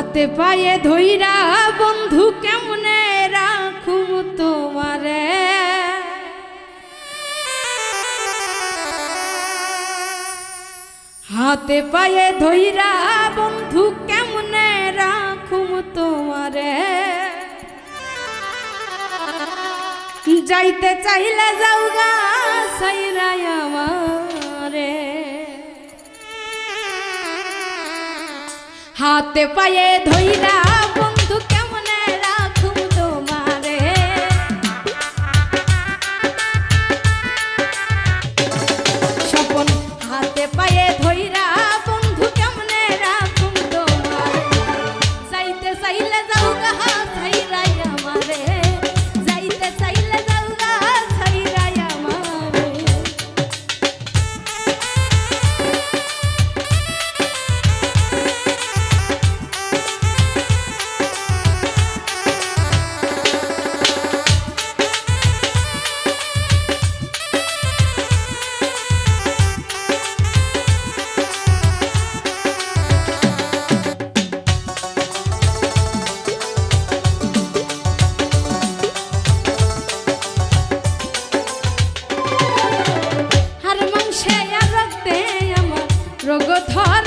হাতে পায়ে ধইরা, বন্ধু কেমনে রাখুম তোমারে? হাতে পায়ে ধইরা, বন্ধু কেমনে রাখুম তোমারে? যাইতে চাইলে যাওগা সাইরাই আমারে হাতে পায়ে ধইরা অগ্রগথা